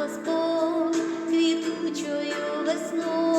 хвостом квітучою весною.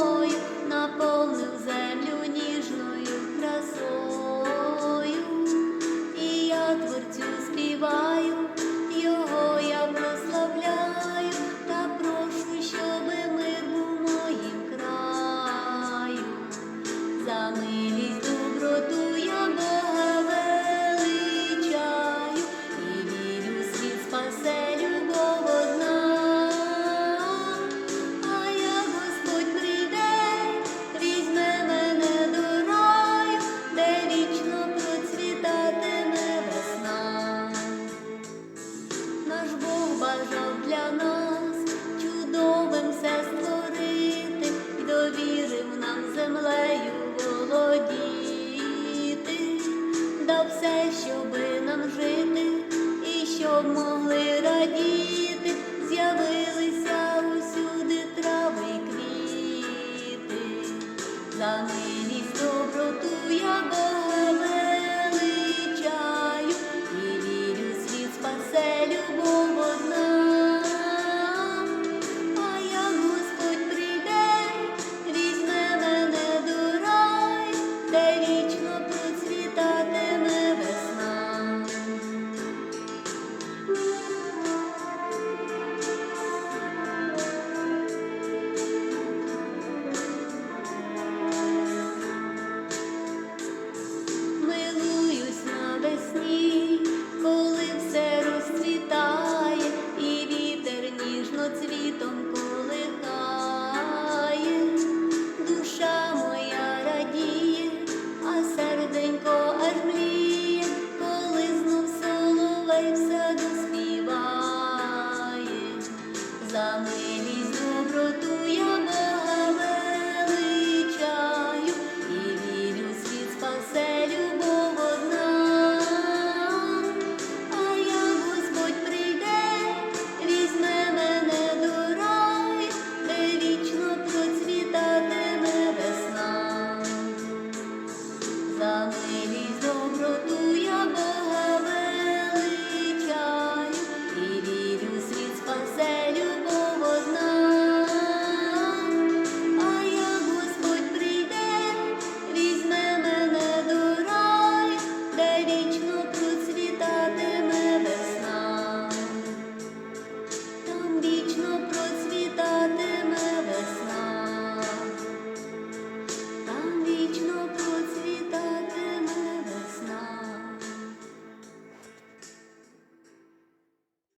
щоб могли радіти, з'явилися усюди трави й квіти, за милість доброту я Бога.